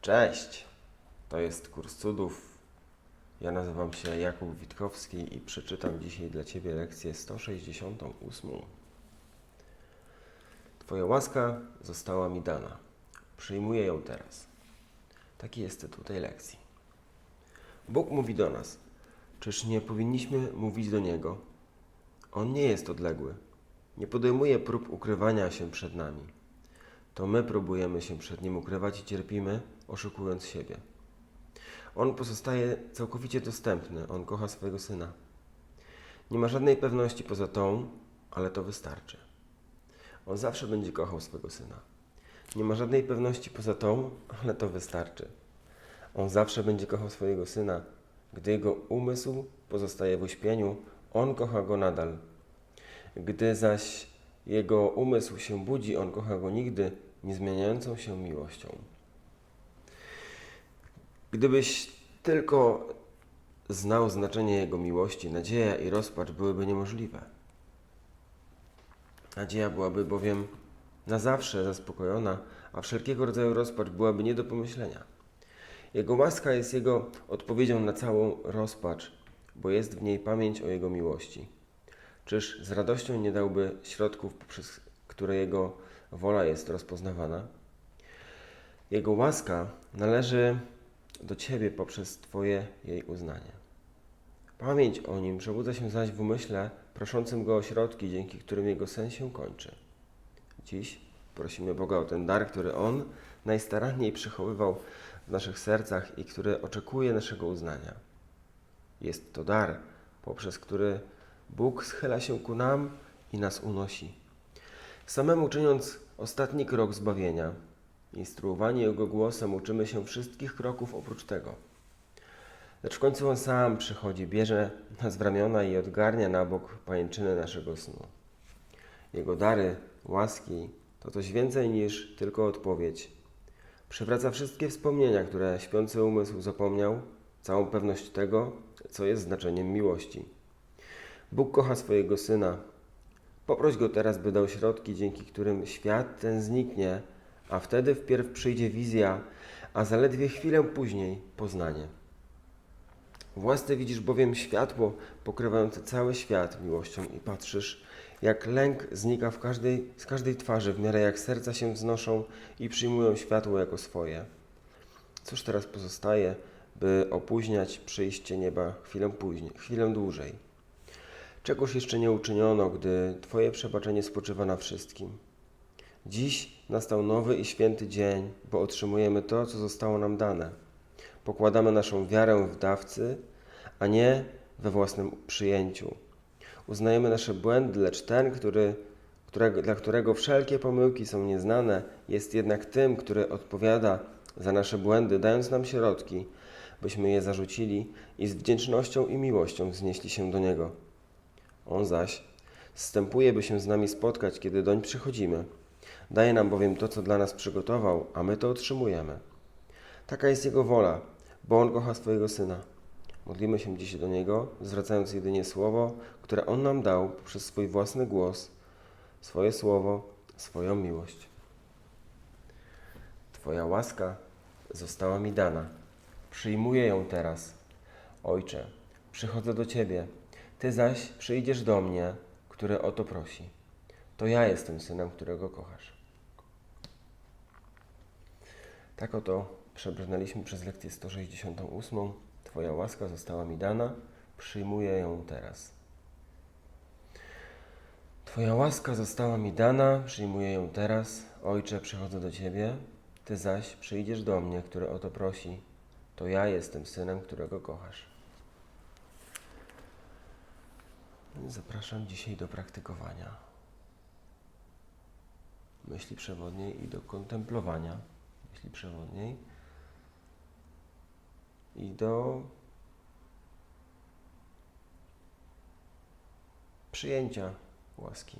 Cześć! To jest kurs cudów. Ja nazywam się Jakub Witkowski i przeczytam dzisiaj dla Ciebie lekcję 168. Twoja łaska została mi dana. Przyjmuję ją teraz. Taki jest tytuł tej lekcji. Bóg mówi do nas. Czyż nie powinniśmy mówić do Niego? On nie jest odległy. Nie podejmuje prób ukrywania się przed nami. To my próbujemy się przed Nim ukrywać i cierpimy, oszukując siebie. On pozostaje całkowicie dostępny. On kocha swojego Syna. Nie ma żadnej pewności poza tą, ale to wystarczy. On zawsze będzie kochał swego Syna. Nie ma żadnej pewności poza tą, ale to wystarczy. On zawsze będzie kochał swojego Syna. Gdy jego umysł pozostaje w uśpieniu, on kocha go nadal. Gdy zaś jego umysł się budzi, on kocha go nigdy niezmieniającą się miłością. Gdybyś tylko znał znaczenie jego miłości, nadzieja i rozpacz byłyby niemożliwe. Nadzieja byłaby bowiem na zawsze zaspokojona, a wszelkiego rodzaju rozpacz byłaby nie do pomyślenia. Jego łaska jest jego odpowiedzią na całą rozpacz, bo jest w niej pamięć o jego miłości. Czyż z radością nie dałby środków, poprzez które jego wola jest rozpoznawana? Jego łaska należy do Ciebie poprzez Twoje jej uznanie. Pamięć o nim przebudza się zaś w umyśle proszącym go o środki, dzięki którym jego sen się kończy. Dziś prosimy Boga o ten dar, który On najstaranniej przechowywał w naszych sercach i który oczekuje naszego uznania. Jest to dar, poprzez który Bóg schyla się ku nam i nas unosi. Samemu czyniąc ostatni krok zbawienia, instruowani Jego głosem, uczymy się wszystkich kroków oprócz tego. Lecz w końcu On sam przychodzi, bierze nas w ramiona i odgarnia na bok pajęczynę naszego snu. Jego dary, łaski to coś więcej niż tylko odpowiedź. Przywraca wszystkie wspomnienia, które śpiący umysł zapomniał, całą pewność tego, co jest znaczeniem miłości. Bóg kocha swojego Syna. Poproś Go teraz, by dał środki, dzięki którym świat ten zniknie, a wtedy wpierw przyjdzie wizja, a zaledwie chwilę później poznanie. W łasce widzisz bowiem światło pokrywające cały świat miłością i patrzysz, jak lęk znika w każdej, z każdej twarzy, w miarę jak serca się wznoszą i przyjmują światło jako swoje. Cóż teraz pozostaje, by opóźniać przyjście nieba chwilę później, chwilę dłużej? Czegoż jeszcze nie uczyniono, gdy Twoje przebaczenie spoczywa na wszystkim. Dziś nastał nowy i święty dzień, bo otrzymujemy to, co zostało nam dane. Pokładamy naszą wiarę w dawcy, a nie we własnym przyjęciu. Uznajemy nasze błędy, lecz ten, który, którego, dla którego wszelkie pomyłki są nieznane, jest jednak tym, który odpowiada za nasze błędy, dając nam środki, byśmy je zarzucili i z wdzięcznością i miłością wznieśli się do Niego. On zaś zstępuje, by się z nami spotkać, kiedy doń przychodzimy. Daje nam bowiem to, co dla nas przygotował, a my to otrzymujemy. Taka jest Jego wola, bo On kocha swojego Syna. Modlimy się dziś do Niego, zwracając jedynie słowo, które On nam dał poprzez swój własny głos, swoje słowo, swoją miłość. Twoja łaska została mi dana. Przyjmuję ją teraz. Ojcze, przychodzę do Ciebie. Ty zaś przyjdziesz do mnie, który o to prosi. To ja jestem synem, którego kochasz. Tak oto przebrnęliśmy przez lekcję 168. Twoja łaska została mi dana, przyjmuję ją teraz. Twoja łaska została mi dana, przyjmuję ją teraz. Ojcze, przychodzę do Ciebie, Ty zaś przyjdziesz do mnie, który o to prosi. To ja jestem synem, którego kochasz. Zapraszam dzisiaj do praktykowania myśli przewodniej i do kontemplowania myśli przewodniej i do przyjęcia łaski.